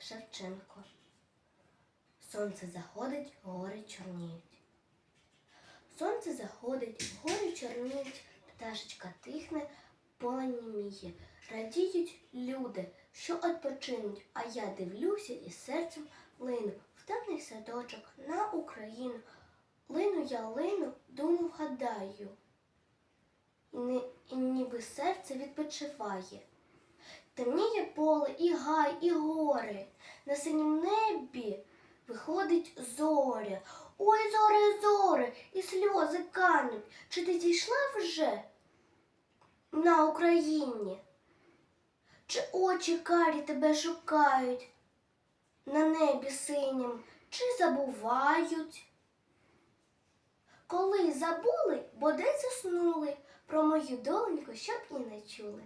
Шевченко. Сонце заходить, гори чорніють. Сонце заходить, гори чорніють, пташечка тихне, поле німіє. Радіють люди, що відпочинуть, а я дивлюся і серцем лину в темний садочок на Україну. Лину я лину, і, не, і ніби серце відпочиває. Темніє поле, і гай, і гори. На синім небі виходить зоря. Ой, зоре, зоре, і сльози кануть. Чи ти зійшла вже на Україні? Чи очі карі тебе шукають на небі синім, чи забувають? Коли забули, бодай заснули, про мою доленьку, щоб і не чули.